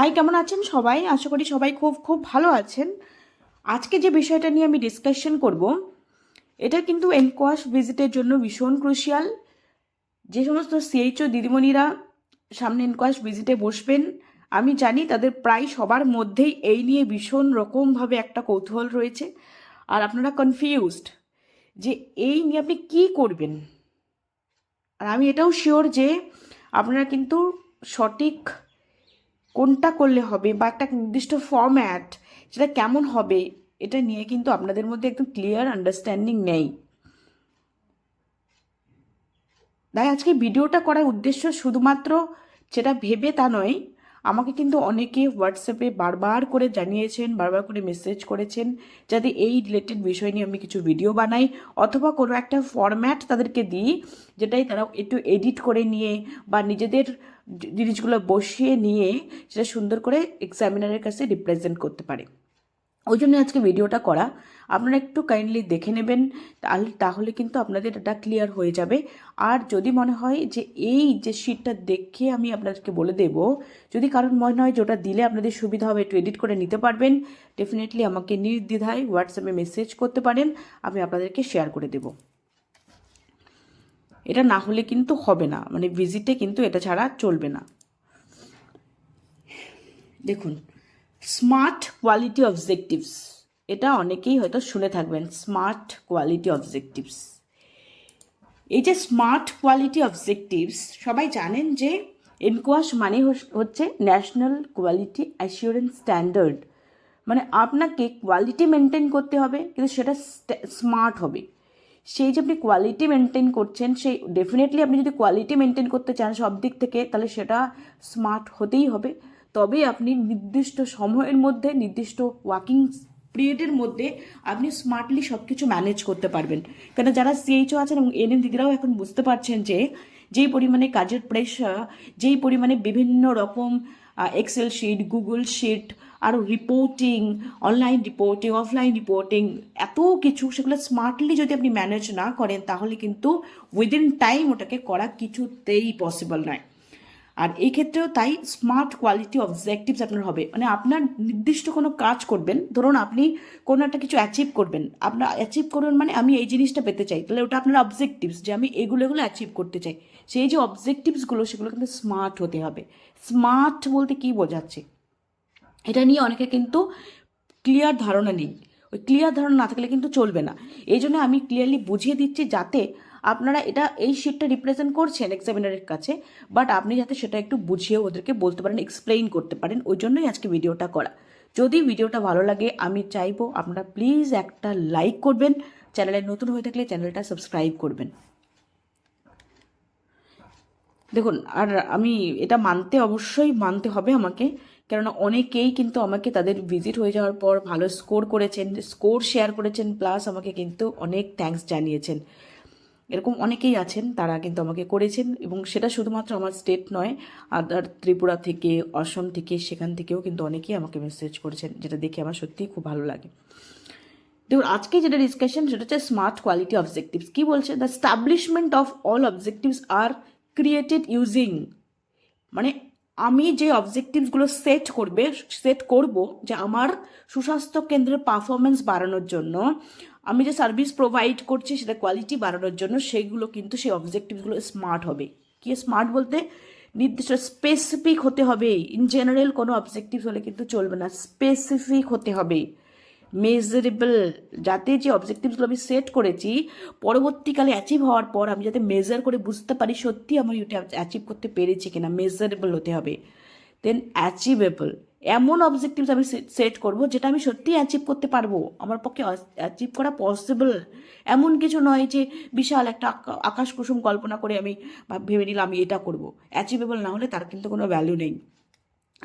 High, কেমন আছেন সবাই? আশা করি সবাই খুব খুব ভালো আছেন। আজকে যে বিষয়টা নিয়ে আমি ডিসকাশন করব, এটা কিন্তু এনকোয়াশ ভিজিটের জন্য ভীষণ ক্রুশিয়াল যে সমস্ত সিএইচও দিদিমণিরা সামনে এনকোয়াশ ভিজিটে বসবেন, আমি জানি তাদের প্রায় সবার মধ্যেই এই নিয়ে ভীষণ রকমভাবে একটা কৌতূহল রয়েছে। আর আপনারা কনফিউজড যে এই নিয়ে আপনি কি করবেন? আর আমি এটাও শিওর যে আপনারা কিন্তু সঠিক কোনটা করলে হবে বা একটা নির্দিষ্ট ফর্ম্যাট সেটা কেমন হবে, এটা নিয়ে কিন্তু আপনাদের মধ্যে একদম ক্লিয়ার আন্ডারস্ট্যান্ডিং নেই। তাই আজকে ভিডিওটা করার উদ্দেশ্য শুধুমাত্র সেটা ভেবে তা নয়, আমাকে কিন্তু অনেকে হোয়াটসঅ্যাপে বারবার করে জানিয়েছেন, বারবার করে মেসেজ করেছেন যাতে এই রিলেটেড বিষয় নিয়ে আমি কিছু ভিডিও বানাই অথবা কোনো একটা ফরম্যাট তাদেরকে দিই, যেটাই তারা একটু এডিট করে নিয়ে বা নিজেদের জিনিসগুলো বসিয়ে নিয়ে সেটা সুন্দর করে এক্সামিনারের কাছে রিপ্রেজেন্ট করতে পারে। ওই জন্য আজকে ভিডিওটা করা। আপনারা একটু কাইন্ডলি দেখে নেবেন তাহলে কিন্তু আপনাদের এটা ক্লিয়ার হয়ে যাবে। আর যদি মনে হয় যে এই যে শিটটা দেখে আমি আপনাদেরকে বলে দেব, যদি কারণ মনে হয় যে ওটা দিলে আপনাদের সুবিধা হবে, একটু এডিট করে নিতে পারবেন। ডেফিনেটলি আমাকে নির্দ্বিধায় হোয়াটসঅ্যাপে মেসেজ করতে পারেন, আমি আপনাদেরকে শেয়ার করে দেব। এটা না হলে কিন্তু হবে না। মানে ভিজিটে কিন্তু এটা ছাড়া চলবে না। দেখুন স্মার্ট কোয়ালিটি অবজেক্টিভস এটা অনেকেই হয়তো শুনে থাকবেন স্মার্ট কোয়ালিটি অবজেক্টিভস এই যে স্মার্ট কোয়ালিটি অবজেক্টিভস সবাই জানেন যে এনকোয়াশ মানে হচ্ছে ন্যাশনাল কোয়ালিটি অ্যাসিওরেন্স স্ট্যান্ডার্ড মানে আপনাকে কোয়ালিটি মেনটেন করতে হবে, কিন্তু সেটা স্মার্ট হবে। সেই যে আপনি কোয়ালিটি মেনটেন করছেন, সেই ডেফিনেটলি আপনি যদি কোয়ালিটি মেনটেন করতে চান সব দিক থেকে, তাহলে সেটা স্মার্ট হতেই হবে। তবে আপনি নির্দিষ্ট সময়ের মধ্যে, নির্দিষ্ট ওয়ার্কিং পিরিয়ডের মধ্যে আপনি স্মার্টলি সব কিছু ম্যানেজ করতে পারবেন। কেন যারা সিএইচও আছেন এবং এনএম দিদিরাও এখন বুঝতে পারছেন যে, যেই পরিমাণে কাজের প্রেশার যেই পরিমাণে বিভিন্ন রকম এক্সেল শিট গুগল শিট আরও reporting online reporting offline reporting এত কিছু সেগুলো স্মার্টলি যদি আপনি ম্যানেজ না করেন, তাহলে কিন্তু উইদিন টাইম ওটাকে করা কিছুতেই পসিবল নয়। আর এই ক্ষেত্রেও তাই স্মার্ট কোয়ালিটি অবজেক্টিভস আপনার হবে। মানে আপনার নির্দিষ্ট কোনো কাজ করবেন, ধরুন আপনি কোনো একটা কিছু অ্যাচিভ করবেন, আপনার অ্যাচিভ করবেন মানে আমি এই জিনিসটা পেতে চাই, তাহলে ওটা আপনার অবজেক্টিভস যে আমি এগুলো এগুলো অ্যাচিভ করতে চাই। সেই যে অবজেক্টিভসগুলো সেগুলো কিন্তু স্মার্ট হতে হবে। স্মার্ট বলতে কি বোঝাচ্ছে? এটা নিয়ে অনেকে কিন্তু ক্লিয়ার ধারণা নেই। ওই ক্লিয়ার ধারণা না থাকলে কিন্তু চলবে না। এই জন্য আমি ক্লিয়ারলি বুঝিয়ে দিচ্ছি যাতে আপনারা এটা, এই শিটটা রিপ্রেজেন্ট করছেন এক্সামিনারের কাছে বাট আপনি যাতে সেটা একটু বুঝিয়ে ওদেরকে বলতে পারেন এক্সপ্লেইন করতে পারেন, ওই জন্যই আজকে ভিডিওটা করা। যদি ভিডিওটা ভালো লাগে, আমি চাইব আপনারা প্লিজ একটা লাইক করবেন। চ্যানেলে নতুন হয়ে থাকলে চ্যানেলটা সাবস্ক্রাইব করবেন। দেখুন, আর আমি এটা মানতে অবশ্যই মানতে হবে আমাকে, কেননা অনেকেই কিন্তু আমাকে তাদের ভিজিট হয়ে যাওয়ার পর ভালো স্কোর করেছেন স্কোর শেয়ার করেছেন প্লাস আমাকে কিন্তু অনেক থ্যাঙ্কস জানিয়েছেন। এরকম অনেকেই আছেন, তারা কিন্তু আমাকে করেছেন, এবং সেটা শুধুমাত্র আমার স্টেট নয় আদার ত্রিপুরা থেকে, অসম থেকে, সেখান থেকেও কিন্তু অনেকেই আমাকে মেসেজ করেছেন, যেটা দেখে আমার সত্যিই খুব ভালো লাগে। দেখুন, আজকে যেটা ডিসকাশন সেটা হচ্ছে স্মার্ট কোয়ালিটি অবজেক্টিভস কী বলছে? The establishment of all objectives are created using মানে আমি যে অবজেক্টিভসগুলো সেট করবে সেট করব যে আমার সুস্বাস্থ্য কেন্দ্রের পারফরমেন্স বাড়ানোর জন্য, আমি যে সার্ভিস প্রোভাইড করছি সেটা কোয়ালিটি বাড়ানোর জন্য, সেগুলো কিন্তু সেই অবজেক্টিভসগুলো স্মার্ট হবে। কি স্মার্ট বলতে? নির্দিষ্ট স্পেসিফিক হতে হবে। ইন জেনারেল কোনো অবজেক্টিভ হলে কিন্তু চলবে না। স্পেসিফিক হতে হবে। মেজারেবল যাতে যে অবজেক্টিভসগুলো আমি সেট করেছি, পরবর্তীকালে অ্যাচিভ হওয়ার পর আমি যাতে মেজার করে বুঝতে পারি সত্যি আমি ওটা অ্যাচিভ করতে পেরেছি কিনা মেজারেবল হতে হবে। দেন অ্যাচিভেবল এমন অবজেক্টিভস আমি সেট করব যেটা আমি সত্যিই অ্যাচিভ করতে পারব, আমার পক্ষে অ্যাচিভ করা পসিবল এমন কিছু নয় যে বিশাল একটা আকা- আকাশ কুসুম কল্পনা করে আমি ভেবে নিলাম আমি এটা করব। অ্যাচিভেবল না হলে তার কিন্তু কোনো ভ্যালু নেই।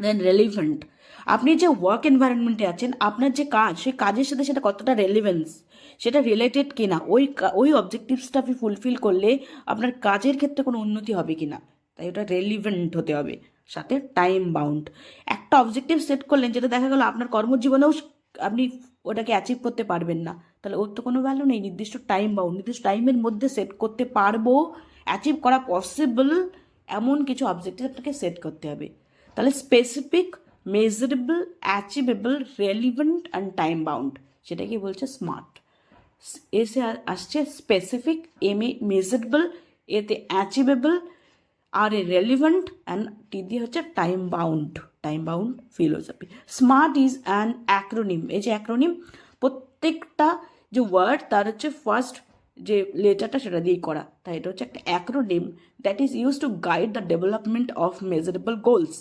দেন রেলিভেন্ট আপনি যে ওয়ার্ক এনভায়রনমেন্টে আছেন, আপনার যে কাজ, সেই কাজের সাথে সেটা কতটা রেলিভেন্স সেটা রিলেটেড কিনা? ওই কা- ওই অবজেক্টিভসটা আপনি ফুলফিল করলে আপনার কাজের ক্ষেত্রে কোনো উন্নতি হবে কিনা? তাই ওটা রেলিভেন্ট হতে হবে। সাথে টাইম বাউন্ড একটা অবজেক্টিভ সেট করলেন, যেটা দেখা গেল আপনার কর্মজীবনেও আপনি ওটাকে অ্যাচিভ করতে পারবেন না। তাহলে ওর তো কোনো ভ্যালু নেই। নির্দিষ্ট টাইম বাউন্ড নির্দিষ্ট টাইমের মধ্যে সেট করতে পারব। অ্যাচিভ করা পসিবল এমন কিছু অবজেক্টিভ আপনাকে সেট করতে হবে। তাহলে specific measurable achievable relevant and time bound সেটা কি বলছে স্মার্ট এসে আসছে স্পেসিফিক এম এ মেজারেবল এতে অ্যাচিভেবল আর এ রেলিভেন্ট অ্যান্ড টি দিয়ে হচ্ছে time bound time bound philosophy SMART is an acronym এই যে অ্যাক্রোনিম প্রত্যেকটা যে ওয়ার্ড তার হচ্ছে ফার্স্ট যে লেটারটা সেটা দিয়েই করা। তাই এটা হচ্ছে একটা acronym that is use to guide the development of measurable goals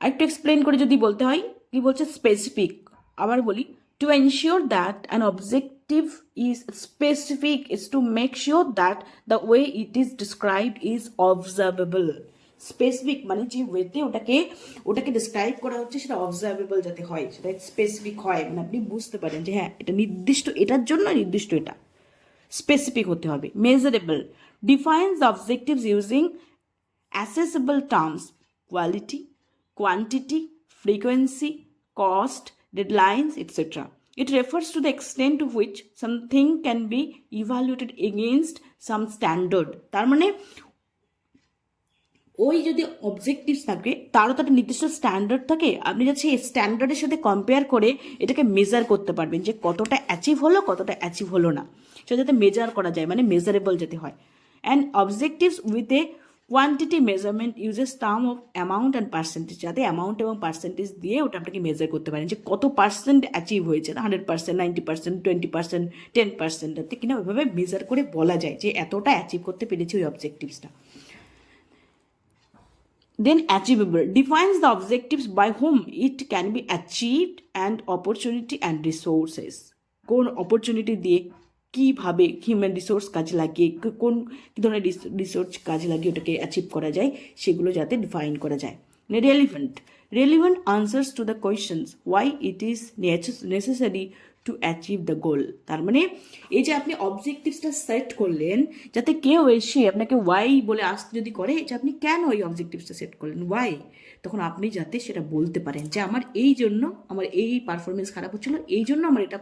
আরেকটু এক্সপ্লেন করে যদি বলতে হয় কি বলছে স্পেসিফিক আবার বলি to ensure that an objective is specific is to make sure that the way it is described is observable specific মানে যে ওয়েতে ওটাকে ওটাকে ডিসক্রাইব করা হচ্ছে সেটা অবজার্ভেবল যাতে হয় সেটা স্পেসিফিক হয়। মানে আপনি বুঝতে পারেন যে হ্যাঁ এটা নির্দিষ্ট এটার জন্য নির্দিষ্ট এটা। স্পেসিফিক হতে হবে measurable defines objectives using assessable terms quality, quantity, frequency, cost, deadlines, etc. It refers to the extent to which something can be evaluated against some standard. তার মানে ওই যদি অবজেক্টিভস থাকে তারও তো একটা নির্দিষ্ট স্ট্যান্ডার্ড থাকে আপনি যাচ্ছে এই স্ট্যান্ডার্ডের সাথে কম্পেয়ার করে এটাকে মেজার করতে পারবেন যে কতটা অ্যাচিভ হলো কতটা অ্যাচিভ হলো না সেটা যাতে মেজার করা যায় মানে মেজারেবল যাতে হয় and objectives with a quantity measurement uses term of amount and percentage যাতে অ্যামাউন্ট এবং পার্সেন্টেজ দিয়ে ওটা আপনাকে মেজার করতে পারেন যে কত পার্সেন্ট অ্যাচিভ হয়েছে। Hundred percent ninety percent twenty percent ten percent কিনা ওইভাবে মেজার করে বলা যায় যে এতটা অ্যাচিভ করতে পেরেছি ওই অবজেক্টিভসটা then achievable defines the objectives by whom it can be achieved and opportunity and resources কোন অপরচুনিটি দিয়ে কীভাবে হিউম্যান রিসোর্স কাজে লাগিয়ে কোন কী ধরনের রিসোর্স কাজে লাগিয়ে ওটাকে অ্যাচিভ করা যায়, সেগুলো যাতে ডিফাইন করা যায়। Relevant relevant answers to the questions why it is necessary to achieve the goal তার মানে এই যে আপনি অবজেক্টিভসটা সেট করলেন, যাতে কেউ এসে আপনাকে ওয়াই বলে আসতে যদি করে, যে আপনি কেন ওই অবজেক্টিভসটা সেট করলেন ওয়াই তখন আপনি যাতে সেটা বলতে পারেন যে, আমার এই জন্য, আমার এই পারফরমেন্স খারাপ হচ্ছিল, এই জন্য আমার এটা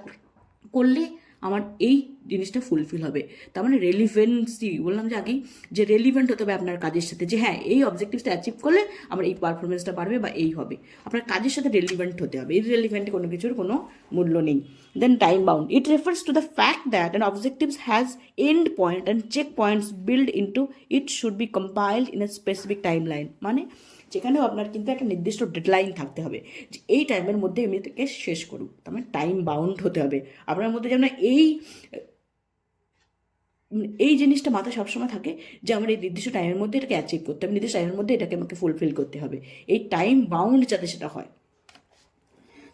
করলে আমার এই জিনিসটা ফুলফিল হবে। তার মানে রেলিভেন্সি বললাম যে আগেই যে রেলিভেন্ট হতে হবে আপনার কাজের সাথে যে হ্যাঁ এই অবজেক্টিভসটা অ্যাচিভ করলে আমার এই পারফরমেন্সটা বাড়বে বা এই হবে। আপনার কাজের সাথে রেলিভেন্ট হতে হবে। এই রেলিভেন্টে কোনো কিছুর কোনো মূল্য নেই। Then time bound it refers to the fact that an objectives has end point and check points build into it should be compiled in a specific time line মানে যেখানেও আপনার কিন্তু একটা নির্দিষ্ট ডেডলাইন থাকতে হবে যে এই টাইমের মধ্যে আমি এটাকে শেষ করুক। তার মানে টাইম বাউন্ড হতে হবে। আপনার মধ্যে যেন এই এই জিনিসটা মাথায় সবসময় থাকে যে আমার এই নির্দিষ্ট টাইমের মধ্যে এটাকে অ্যাচিভ করতে হবে, নির্দিষ্ট টাইমের মধ্যে এটাকে আমাকে ফুলফিল করতে হবে। এই টাইম বাউন্ড যাতে সেটা হয়।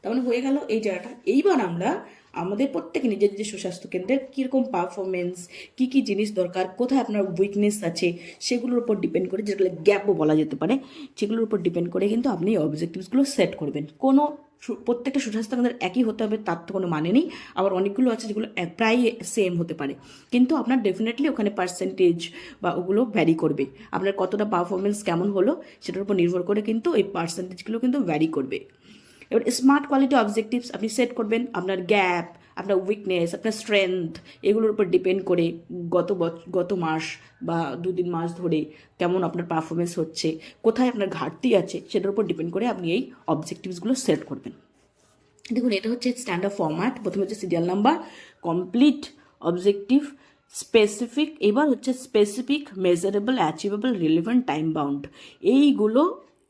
তার মানে হয়ে গেল এই জায়গাটা। এইবার আমরা আমাদের প্রত্যেকে নিজের নিজের সুস্বাস্থ্য কেন্দ্রের কীরকম পারফরমেন্স কী কী জিনিস দরকার, কোথায় আপনার উইকনেস আছে, সেগুলোর উপর ডিপেন্ড করে যেগুলো গ্যাপও বলা যেতে পারে, সেগুলোর উপর ডিপেন্ড করে কিন্তু আপনি অবজেক্টিভসগুলো সেট করবেন। কোনো প্রত্যেকটা সুস্বাস্থ্য কেন্দ্রের একই হতে হবে, তার তো কোনো মানে নেই। আবার অনেকগুলো আছে যেগুলো প্রায় সেম হতে পারে। কিন্তু আপনার ডেফিনেটলি ওখানে পার্সেন্টেজ বা ওগুলো ভ্যারি করবে। আপনার কতটা পারফরমেন্স কেমন হলো, সেটার উপর নির্ভর করে কিন্তু এই পার্সেন্টেজগুলো কিন্তু ভ্যারি করবে। এবার স্মার্ট কোয়ালিটি অবজেক্টিভস আপনি সেট করবেন আপনার গ্যাপ আপনার উইকনেস আপনার স্ট্রেংথ এগুলোর উপর ডিপেন্ড করে গত গত মাস বা দু তিন মাস ধরে কেমন আপনার পারফরমেন্স হচ্ছে, কোথায় আপনার ঘাটতি আছে, সেটার উপর ডিপেন্ড করে আপনি এই অবজেক্টিভসগুলো সেট করবেন। দেখুন, এটা হচ্ছে স্ট্যান্ডার্ড ফরম্যাট প্রথমে হচ্ছে serial number complete objective specific এবার হচ্ছে specific measurable achievable relevant time bound এইগুলো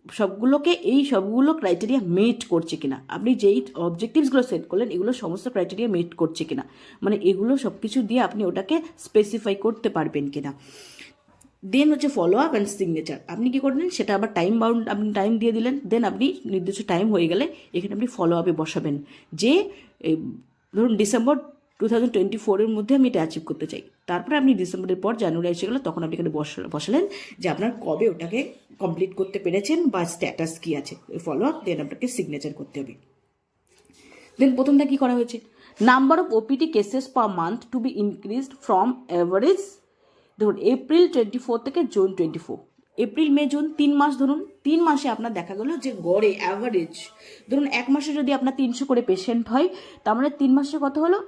সবগুলোকে, এই সবগুলো ক্রাইটেরিয়া মেট করছে কিনা। আপনি যেই অবজেক্টিভসগুলো সেট করলেন, এগুলো সমস্ত ক্রাইটেরিয়া মেট করছে কিনা। মানে এগুলো সব কিছু দিয়ে আপনি ওটাকে স্পেসিফাই করতে পারবেন কিনা। দেন হচ্ছে ফলো আপ অ্যান্ড সিগনেচার আপনি কি করলেন? সেটা আবার টাইম বাউন্ড আপনি টাইম দিয়ে দিলেন। দেন আপনি নির্দিষ্ট টাইম হয়ে গেলে এখানে আপনি ফলো আপে বসাবেন। যে ধরুন ডিসেম্বর টু থাউজেন্ড টোয়েন্টি ফোরের মধ্যে আমি এটা অ্যাচিভ করতে চাই। তারপরে আপনি ডিসেম্বরের পর জানুয়ারি এসে গেলো, তখন আপনি এখানে বস- বসালেন যে আপনার কবে ওটাকে কমপ্লিট করতে পেরেছেন বা স্ট্যাটাস কী আছে। ফলো আপ দেন আপনাকে সিগনেচার করতে হবে। দেন প্রথমটা কী করা হয়েছে? Number of OPT cases per month to be increased from average ধরুন এপ্রিল টোয়েন্টি ফোর থেকে June twenty four April May June তিন মাস ধরুন, তিন মাসে আপনার দেখা গেলো যে গড়ে অ্যাভারেজ ধরুন এক মাসে যদি আপনার তিনশো করে পেশেন্ট হয়, তার মানে তিন মাসে কত হলো?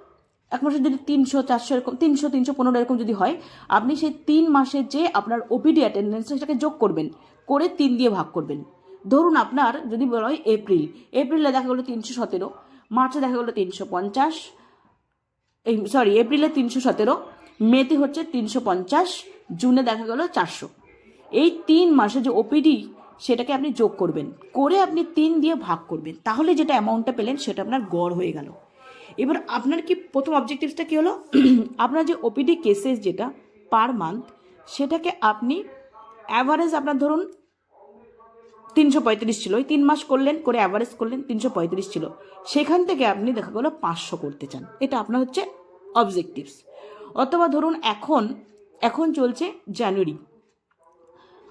এক মাসে যদি তিনশো, চারশো এরকম, তিনশো তিনশো, পনেরো এরকম যদি হয়, আপনি সেই তিন মাসের যে আপনার ওপিডি অ্যাটেন্ডেন্স সেটাকে যোগ করবেন, করে তিন দিয়ে ভাগ করবেন। ধরুন আপনার যদি বলা হয় এপ্রিল, এপ্রিলে দেখা গেলো তিনশো সতেরো, মার্চে দেখা গেলো তিনশো পঞ্চাশ, এই সরি এপ্রিলে তিনশো সতেরো, মেতে হচ্ছে তিনশো পঞ্চাশ, জুনে দেখা গেলো চারশো। এই তিন মাসে যে ওপিডি সেটাকে আপনি যোগ করবেন, করে আপনি তিন দিয়ে ভাগ করবেন। তাহলে যেটা অ্যামাউন্টটা পেলেন সেটা আপনার গড় হয়ে গেল। এবার আপনার কি প্রথম অবজেক্টিভসটা কী হলো? আপনার যে ওপিডি কেসেস যেটা পার মান্থ সেটাকে আপনি অ্যাভারেজ আপনার ধরুন তিনশো পঁয়ত্রিশ ছিল। ওই তিন মাস করলেন, করে অ্যাভারেজ করলেন, তিনশো পঁয়ত্রিশ ছিল। সেখান থেকে আপনি দেখা গেলো পাঁচশো করতে চান। এটা আপনার হচ্ছে অবজেক্টিভস অথবা ধরুন এখন এখন চলছে জানুয়ারি।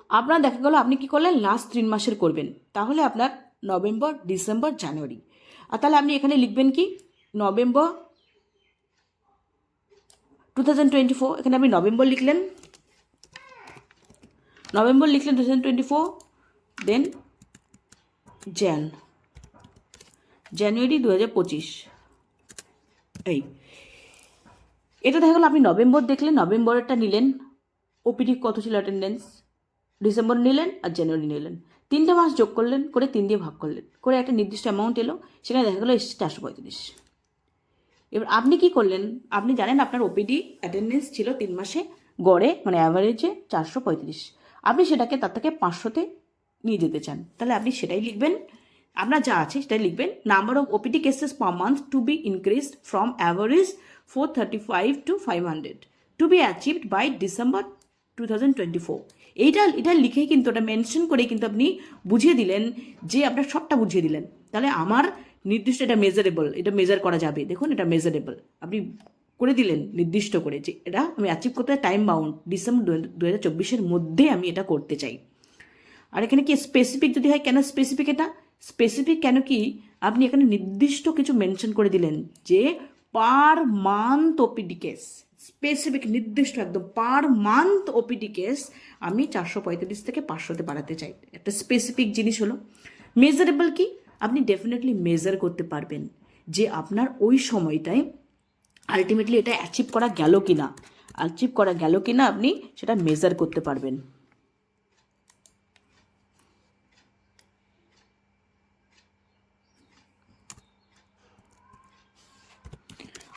আপনার দেখা গেলো আপনি কি করলেন? লাস্ট তিন মাসের করবেন। তাহলে আপনার নভেম্বর, ডিসেম্বর, জানুয়ারি। আর তাহলে আপনি এখানে লিখবেন কি? November two thousand twenty four এখানে আপনি নভেম্বর লিখলেন। নভেম্বর লিখলেন two thousand twenty four then Jan January দু হাজার পঁচিশ এই, এটা দেখা গেলো আপনি নভেম্বর দেখলেন, নভেম্বরেরটা নিলেন। ওপিডি কত ছিল অ্যাটেন্ডেন্স ডিসেম্বর নিলেন আর জানুয়ারি নিলেন। তিনটে মাস যোগ করলেন, করে তিন দিয়ে ভাগ করলেন। করে একটা নির্দিষ্ট অ্যামাউন্ট এলো, সেখানে দেখা গেলো এসছে চারশো পঁয়ত্রিশ এবার আপনি কি করলেন? আপনি জানেন আপনার ওপিডি অ্যাটেন্ডেন্স ছিল তিন মাসে, গড়ে মানে অ্যাভারেজে চারশো পঁয়ত্রিশ। আপনি সেটাকে তার থেকে পাঁচশোতে নিয়ে যেতে চান। তাহলে আপনি সেটাই লিখবেন। আপনার যা আছে সেটাই লিখবেন। Number of OPD cases per month to be increased from average four thirty five to five hundred to be achieved by December two thousand twenty four এইটা, এটা লিখেই কিন্তু ওটা মেনশন করে কিন্তু আপনি বুঝিয়ে দিলেন যে আপনার সবটা বুঝিয়ে দিলেন। তাহলে আমার নির্দিষ্ট, এটা মেজারেবল এটা মেজার করা যাবে। দেখুন, এটা মেজারেবল আপনি করে দিলেন, নির্দিষ্ট করে যে এটা আমি অ্যাচিভ করতে টাইম বাউন্ড ডিসেম্বর দু হাজার চব্বিশের মধ্যে আমি এটা করতে চাই। আর এখানে কি স্পেসিফিক যদি হয়, কেন স্পেসিফিক এটা? স্পেসিফিক কেন কি? আপনি এখানে নির্দিষ্ট কিছু মেনশন করে দিলেন যে per month OPD case specific নির্দিষ্ট একদম পার মান্থ ওপিডি কেস আমি চারশো পঁয়তাল্লিশ থেকে পাঁচশোতে বাড়াতে চাই। একটা স্পেসিফিক জিনিস হলো। মেজারেবল কি? আপনি ডেফিনেটলি মেজার করতে পারবেন যে আপনার ওই সময়টায় আলটিমেটলি এটা অ্যাচিভ করা গেল কি না অ্যাচিভ করা গেল কি না আপনি সেটা মেজার করতে পারবেন।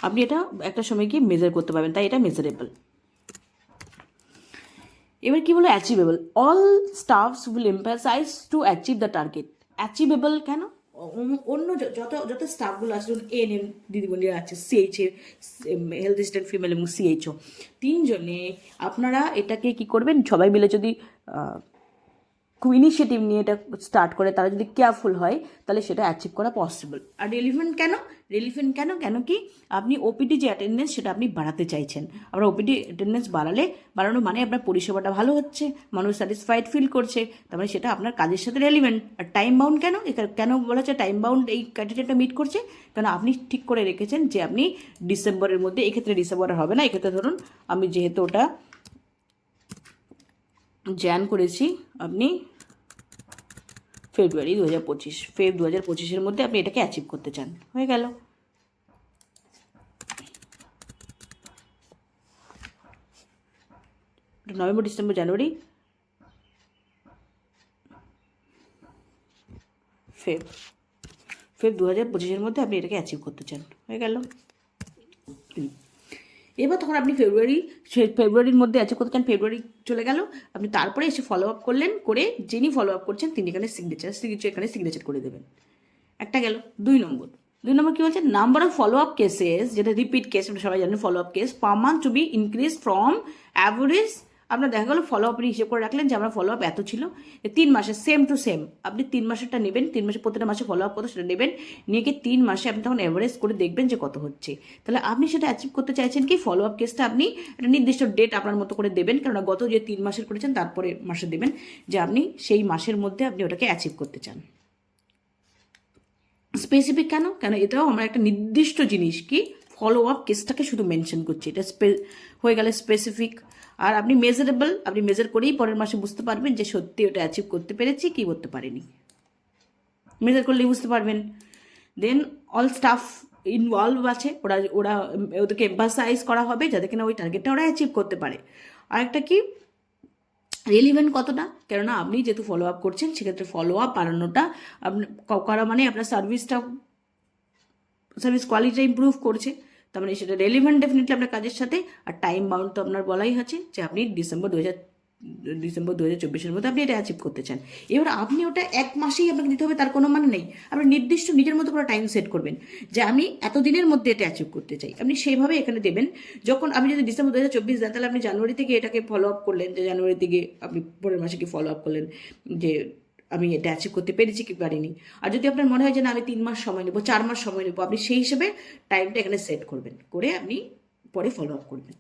আপনি এটা একটা সময় গিয়ে মেজার করতে পারবেন, তাই এটা মেজারেবল এবার কি বলো achievable all staffs will emphasize to achieve the target achievable কেন? অন্য যত যত স্টাফগুলো আছে, যেমন এন এম দিদিমণিরা আছে CH A health assistant female এবং সিএইচও তিনজনে, আপনারা এটাকে কি করবেন? সবাই মিলে যদি ইনিশিয়েটিভ নিয়ে এটা স্টার্ট করে, তারা যদি কেয়ারফুল হয়, তাহলে সেটা অ্যাচিভ করা পসিবল আর রিলিভেন্ট কেন? রিলিভেন্ট কেন? কেন কি? আপনি ওপিডি যে অ্যাটেন্ডেন্স সেটা আপনি বাড়াতে চাইছেন। আপনার ওপিডি অ্যাটেন্ডেন্স বাড়ালে বাড়ানো মানে আপনার পরিষেবাটা ভালো হচ্ছে, মানুষ স্যাটিসফাইড ফিল করছে, তার মানে সেটা আপনার কাজের সাথে রেলিভেন্ট আর টাইম বাউন্ড কেন? কেন বলা হচ্ছে টাইম বাউন্ড এই ক্রাইটেরিয়াটা মিট করছে? কারণ আপনি ঠিক করে রেখেছেন যে আপনি ডিসেম্বরের মধ্যে, এক্ষেত্রে ডিসেম্বরে হবে না, এক্ষেত্রে ধরুন আমি যেহেতু ওটা জ্যান করেছি, আপনি ফেব্রুয়ারি দু হাজার পঁচিশ। ফেব দু হাজার পঁচিশের মধ্যে আপনি এটাকে অ্যাচিভ করতে চান। হয়ে গেল। November, December, January. Feb. Feb দু হাজার পঁচিশের মধ্যে আপনি এটাকে অ্যাচিভ করতে চান। হয়ে গেল। এবার তখন আপনি ফেব্রুয়ারি ফেব্রুয়ারির মধ্যে আছে কত চান ফেব্রুয়ারি চলে গেল, আপনি তারপরে এসে ফলো আপ করলেন, করে যিনি ফলো আপ করছেন তিনি এখানে সিগনেচার সিগনেচার এখানে সিগনেচার করে দেবেন। একটা গেল, দুই নম্বর। দুই নম্বর কী বলছে? Number of follow up cases যেটা রিপিট কেস সবাই জানেন follow up case per month to be increase from average আপনার দেখা গেলো ফলো আপনি হিসেব করে রাখলেন যে আমার ফলো আপ এত ছিল তিন মাসে সেম টু সেম আপনি তিন মাসেরটা নেবেন, তিন মাসে প্রতিটা মাসে ফলো আপ কত সেটা নেবেন, নিয়ে গিয়ে তিন মাসে আপনি তখন অ্যাভারেজ করে দেখবেন যে কত হচ্ছে। তাহলে আপনি সেটা অ্যাচিভ করতে চাইছেন কি ফলো আপ কেসটা আপনি একটা নির্দিষ্ট ডেট আপনার মতো করে দেবেন, কেননা গত যে তিন মাসের করেছেন তারপরে মাসে দেবেন, যে আপনি সেই মাসের মধ্যে আপনি ওটাকে অ্যাচিভ করতে চান। স্পেসিফিক কেন? কেন এটাও আমরা একটা নির্দিষ্ট জিনিস কি ফলো আপ কেসটাকে শুধু মেনশন করছি। এটা স্পে- হয়ে গেলে স্পেসিফিক আর আপনি মেজারেবল আপনি মেজার করেই পরের মাসে বুঝতে পারবেন যে সত্যি ওটা অ্যাচিভ করতে পেরেছি কি করতে পারিনি। মেজার করলেই বুঝতে পারবেন। দেন অল স্টাফ ইনভলভ আছে। ওরা ওরা, ওদেরকে এম্পাসাইজ করা হবে যাতে কিনা ওই টার্গেটটা ওরা অ্যাচিভ করতে পারে। আরেকটা কি? রিলিভেন্ট কতটা? কেননা আপনি যেহেতু ফলো আপ করছেন, সেক্ষেত্রে ফলো আপ বাড়ানোটা আপনি করা মানে আপনার সার্ভিসটা সার্ভিস কোয়ালিটিটা ইম্প্রুভ করছে। তার মানে সেটা রেলিভেন্ট ডেফিনেটলি আপনার কাজের সাথে, আর টাইম বাউন্ড তো আপনার বলাই আছে যে আপনি ডিসেম্বর দু হাজার ডিসেম্বর দু হাজার চব্বিশের মধ্যে আপনি এটা অ্যাচিভ করতে চান। এবার আপনি ওটা এক মাসেই আপনাকে দিতে হবে, তার কোনো মানে নেই। আপনি নির্দিষ্ট নিজের মতো করে টাইম সেট করবেন যে আমি এতদিনের মধ্যে এটা অ্যাচিভ করতে চাই। আপনি সেইভাবে এখানে দেবেন, যখন আপনি যদি ডিসেম্বর দু হাজার চব্বিশ দেন, তাহলে আপনি জানুয়ারি থেকে এটাকে ফলো আপ করলেন, যে জানুয়ারি থেকে আপনি পরের মাসে কি ফলো আপ করলেন, যে আমি এটা অ্যাচিভ করতে পেরেছি কি পারিনি। আর যদি আপনার মনে হয় যে না, আমি তিন মাস সময় নেব, চার মাস সময় নেব, আপনি সেই হিসেবে টাইমটা এখানে সেট করবেন। করে আপনি পরে ফলো আপ করবেন।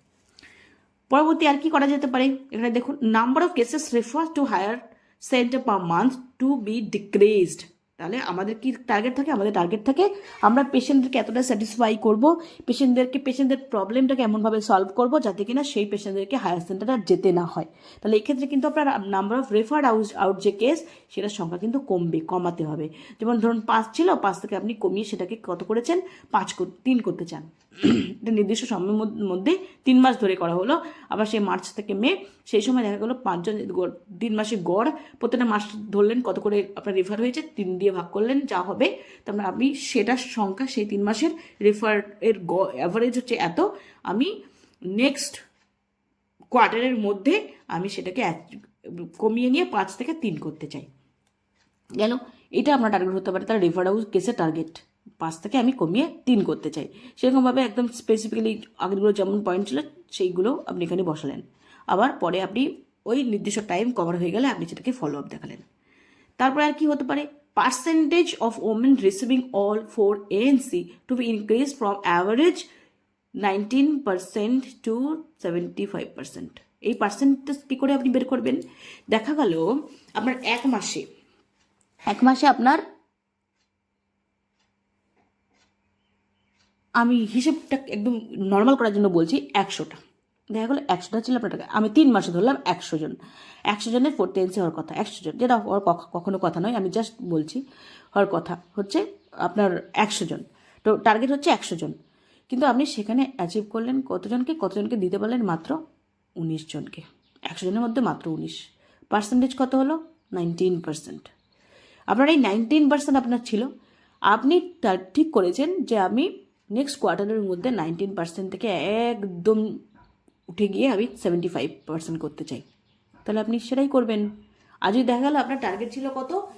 পরবর্তী আর কি করা যেতে পারে? এখানে দেখুন number of cases refer to higher centre per month to be decreased তাহলে আমাদের কি টার্গেট থাকে? আমাদের টার্গেট থাকে, আমরা পেশেন্টদেরকে এতটা স্যাটিসফাই করব পেশেন্টদেরকে পেশেন্টদের প্রবলেমটাকে এমনভাবে সলভ করব যাতে কিনা সেই পেশেন্টদেরকে হায়ার সেন্টারে যেতে না হয়। তাহলে এক্ষেত্রে কিন্তু আপনার number of refer out out যে কেস সেটার সংখ্যা কিন্তু কমবে, কমাতে হবে। যেমন ধরুন পাঁচ ছিল, পাঁচ থেকে আপনি কমিয়ে সেটাকে কত করেছেন? পাঁচ তিন করতে চান। এটা নির্দিষ্ট সময়ের মধ্য- তিন মাস ধরে করা হলো। আবার সেই মার্চ থেকে মে, সেই সময় দেখা গেলো পাঁচজন তিন মাসে গড়, প্রত্যেকটা মাস ধরলেন কত করে আপনার রেফার হয়েছে, তিন দিয়ে ভাগ করলেন, যা হবে। তারপরে আপনি সেটার সংখ্যা, সেই তিন মাসের রেফার এর অ্যাভারেজ হচ্ছে এত। আমি নেক্সট কোয়ার্টারের মধ্যে আমি সেটাকে কমিয়ে নিয়ে পাঁচ থেকে তিন করতে চাই। গেল। এটা আপনার টার্গেট হতে পারে তার রেফার হাউস কেসের টার্গেট পাঁচ থেকে আমি কমিয়ে তিন করতে চাই। সেরকমভাবে একদম স্পেসিফিক্যালি আগেরগুলো যেমন পয়েন্ট ছিল, সেইগুলো আপনি এখানে বসালেন। আবার পরে আপনি ওই নির্দিষ্ট টাইম কভার হয়ে গেলে আপনি সেটাকে ফলো আপ দেখালেন। তারপরে আর কি হতে পারে? Percentage of women receiving all four ANC to be increase from average nineteen percent to seventy five percent এই পার্সেন্টেজ কী করে আপনি বের করবেন? দেখা গেল, আপনার এক মাসে এক মাসে আপনার আমি হিসেবটা একদম নর্মাল করার জন্য বলছি একশোটা। দেখা গেলো একশোটা ছিল আপনার টাকা। আমি তিন মাসে ধরলাম একশো জন। একশো জনের ফোর্থ এন্সি হওয়ার কথা, একশো জন। যেটা হওয়ার কখনো কথা নয়, আমি জাস্ট বলছি হওয়ার কথা হচ্ছে আপনার একশো জন। তো টার্গেট হচ্ছে একশো জন। কিন্তু আপনি সেখানে অ্যাচিভ করলেন কতজনকে? কতজনকে দিতে পারলেন মাত্র উনিশ জনকে। একশো জনের মধ্যে মাত্র উনিশ। পার্সেন্টেজ কত হলো? নাইনটিন পার্সেন্ট আপনার এই নাইনটিন পার্সেন্ট আপনার ছিল। আপনি তা- ঠিক করেছেন যে আমি নেক্সট কোয়ার্টারের মধ্যে নাইনটিন পার্সেন্ট থেকে একদম উঠে গিয়ে আমি সেভেন্টি ফাইভ পার্সেন্ট করতে চাই। তাহলে আপনি সেটাই করবেন। আজ যদি দেখা গেল আপনার টার্গেট ছিল কত?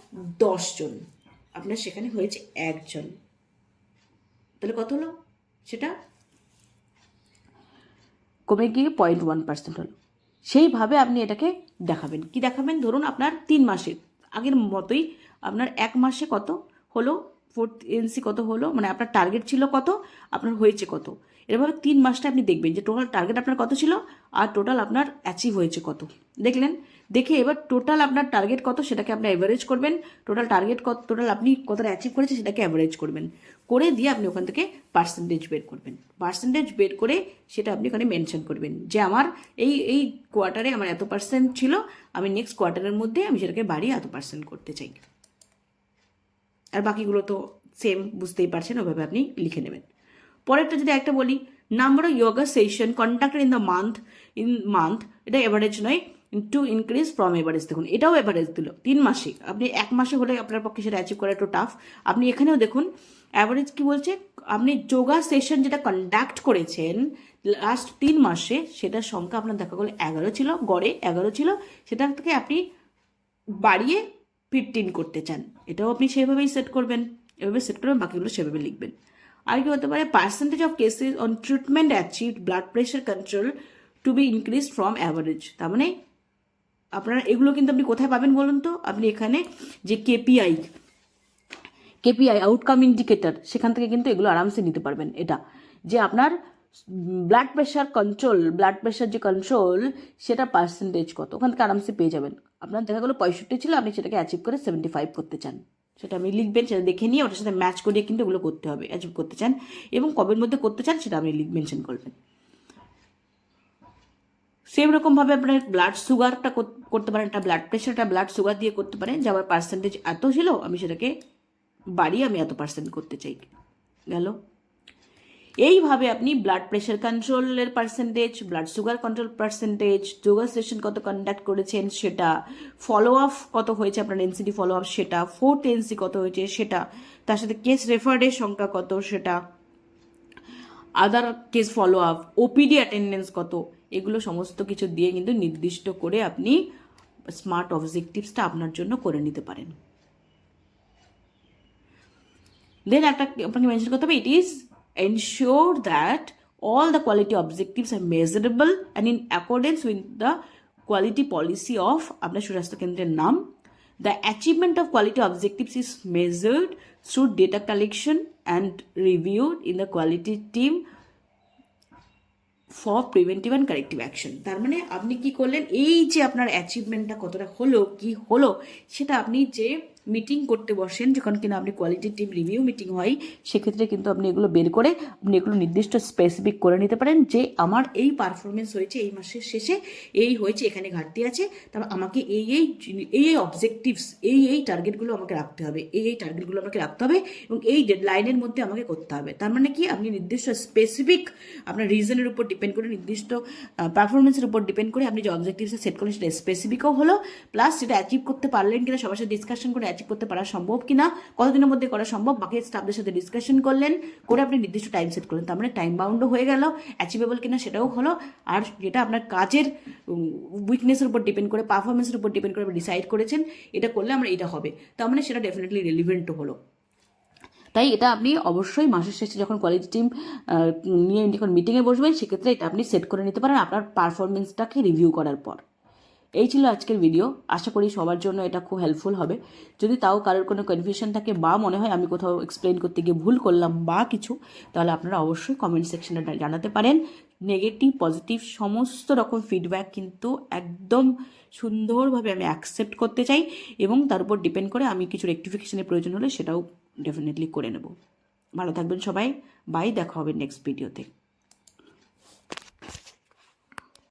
জন আপনার সেখানে হয়েছে একজন। তাহলে কত হলো? সেটা কমে গিয়ে পয়েন্ট ওয়ান পার্সেন্ট হলো। সেইভাবে আপনি এটাকে দেখাবেন। কি দেখাবেন? ধরুন আপনার তিন মাসে। আগের মতোই আপনার এক মাসে কত হলো? ফোর্থ এনসি কত হলো? মানে আপনার টার্গেট ছিল কত? আপনার হয়েছে কত? এরভাবে তিন মাসটা আপনি দেখবেন যে টোটাল টার্গেট আপনার কত ছিল আর টোটাল আপনার অ্যাচিভ হয়েছে কত। দেখলেন? দেখে এবার টোটাল আপনার টার্গেট কত সেটাকে আপনি অ্যাভারেজ করবেন। টোটাল টার্গেট কত টোটাল আপনি কতটা অ্যাচিভ করেছে সেটাকে অ্যাভারেজ করবেন। করে দিয়ে আপনি ওখান থেকে পার্সেন্টেজ বের করবেন। পার্সেন্টেজ বের করে সেটা আপনি ওখানে মেনশন করবেন যে আমার এই এই কোয়ার্টারে আমার এত পার্সেন্ট ছিল, আমি নেক্সট কোয়ার্টারের মধ্যে আমি সেটাকে বাড়িয়ে এত পার্সেন্ট করতে চাই। আর বাকিগুলো তো সেম বুঝতেই পারছেন, ওভাবে আপনি লিখে নেবেন। পরেরটা যদি একটা বলি number of yoga session conducted in the month in month এটা এভারেজ নয় টু ইনক্রিজ ফ্রম এভারেজ দেখুন, এটাও এভারেজ দিল, তিন মাসে। আপনি এক মাসে হলে আপনার পক্ষে সেটা অ্যাচিভ করা একটু টাফ আপনি এখানেও দেখুন অ্যাভারেজ কি বলছে? আপনি যোগা সেশন যেটা কন্ডাক্ট করেছেন লাস্ট তিন মাসে, সেটার সংখ্যা আপনার দেখা গেলো এগারো ছিল, গড়ে এগারো ছিল, সেটা থেকে আপনি বাড়িয়ে ফিফটিন করতে চান। এটাও আপনি সেভাবেই সেট করবেন। এভাবে সেট করবেন, বাকিগুলো সেভাবে লিখবেন। আর কি হতে পারে percentage of cases on treatment achieve blood pressure control to be increase from average তার মানে আপনারা এগুলো কিন্তু আপনি কোথায় পাবেন বলুন তো? আপনি এখানে যে কেপিআই কেপিআই আউটকাম ইন্ডিকেটর সেখান থেকে কিন্তু এগুলো আরামসে নিতে পারবেন। এটা যে আপনার blood pressure control blood pressure যে কন্ট্রোল সেটা পার্সেন্টেজ কত? ওখান থেকে আরামসে পেয়ে যাবেন। আপনার দেখা গেলো পঁয়ষট্টি ছিল, আপনি সেটাকে অ্যাচিভ করে সেভেন্টি ফাইভ করতে চান। সেটা আপনি লিখবেন, সেটা দেখে নিয়ে ওটার সাথে ম্যাচ করিয়ে কিন্তু ওগুলো করতে হবে অ্যাচিভ করতে চান এবং কবের মধ্যে করতে চান সেটা আপনি মেনশন করবেন। সেম রকমভাবে আপনার ব্লাড সুগারটা করতে পারেন, একটা ব্লাড প্রেশারটা ব্লাড সুগার দিয়ে করতে পারেন, যে আমার পার্সেন্টেজ এত ছিল, আমি সেটাকে বাড়িয়ে আমি এত পার্সেন্ট করতে চাই। গেল? এইভাবে আপনি ব্লাড প্রেশার কন্ট্রোলের percentage blood sugar control percentage yoga session কত কন্ডাক্ট করেছেন সেটা ফলো আপ কত হয়েছে আপনার এনসিডি ফলো আপ সেটা ফোর্থ এনসি কত হয়েছে সেটা, তার সাথে কেস রেফার্ডের সংখ্যা কত সেটা other case follow up OPD attendance কত, এগুলো সমস্ত কিছু দিয়ে কিন্তু নির্দিষ্ট করে আপনি স্মার্ট অবজেক্টিভসটা আপনার জন্য করে নিতে পারেন। দেন একটা আপনাকে মেনশন করতে হবে it is ensure that all the quality objectives are measurable and in accordance with the quality policy of আপনার সুস্বাস্থ্য কেন্দ্রের নাম the achievement of quality objectives is measured through data collection and reviewed in the quality team for preventive and corrective action তার মানে আপনি কি করলেন? এই যে আপনার অ্যাচিভমেন্টটা কতটা হলো, কি হলো, সেটা আপনি যে মিটিং করতে বসেন যখন কিনা আপনি কোয়ালিটি টিম রিভিউ মিটিং হয়, সেক্ষেত্রে কিন্তু আপনি এগুলো বের করে আপনি এগুলো নির্দিষ্ট স্পেসিফিক করে নিতে পারেন যে আমার এই পারফরমেন্স হয়েছে এই মাসের শেষে, এই হয়েছে, এখানে ঘাটতি আছে তারপর আমাকে এই এই এই এই অবজেক্টিভস এই এই টার্গেটগুলো আমাকে রাখতে হবে, এই এই টার্গেটগুলো আমাকে রাখতে হবে এবং এই ডেডলাইনের মধ্যে আমাকে করতে হবে। তার মানে কি? আপনি নির্দিষ্ট স্পেসিফিক আপনার রিজনের উপর ডিপেন্ড করে নির্দিষ্ট পারফরমেন্সের উপর ডিপেন্ড করে আপনি যে অবজেক্টিভসটা সেট করলেন সেটা স্পেসিফিকও হলো প্লাস সেটা অ্যাচিভ করতে পারলেন কিনা সবার সাথে ডিসকাশন করে অ্যাচিভ করতে পারা সম্ভব কিনা, কতদিনের মধ্যে করা সম্ভব, বাকি স্টাফদের সাথে ডিসকাশন করলেন, করে আপনি নির্দিষ্ট টাইম সেট করলেন। তার মানে টাইম বাউন্ডও হয়ে গেল অ্যাচিভেবল কিনা সেটাও হলো, আর যেটা আপনার কাজের উইকনেসের উপর ডিপেন্ড করে পারফরমেন্সের উপর ডিপেন্ড করে আপনি ডিসাইড করেছেন, এটা করলে আমরা এটা হবে। তার মানে সেটা ডেফিনেটলি রেলিভেন্টও হলো। তাই এটা আপনি অবশ্যই মাসের শেষে যখন কোয়ালিটি টিম নিয়ে যখন মিটিংয়ে বসবেন, সেক্ষেত্রে এটা আপনি সেট করে নিতে পারেন আপনার পারফরমেন্সটাকে রিভিউ করার পর। এই ছিল আজকের ভিডিও আশা করি সবার জন্য এটা খুব হেল্পফুল হবে। যদি তাও কারোর কোনো কনফিউশন থাকে বা মনে হয় আমি কোথাও এক্সপ্লেন করতে গিয়ে ভুল করলাম বা কিছু, তাহলে আপনারা অবশ্যই কমেন্ট সেকশনে জানাতে পারেন। নেগেটিভ পজিটিভ সমস্ত রকম ফিডব্যাক কিন্তু একদম সুন্দরভাবে আমি অ্যাকসেপ্ট করতে চাই এবং তার উপর ডিপেন্ড করে আমি কিছু রেক্টিফিকেশনের প্রয়োজন হলে সেটাও ডেফিনেটলি করে নেব। ভালো থাকবেন সবাই। বাই দেখা হবে নেক্সট ভিডিওতে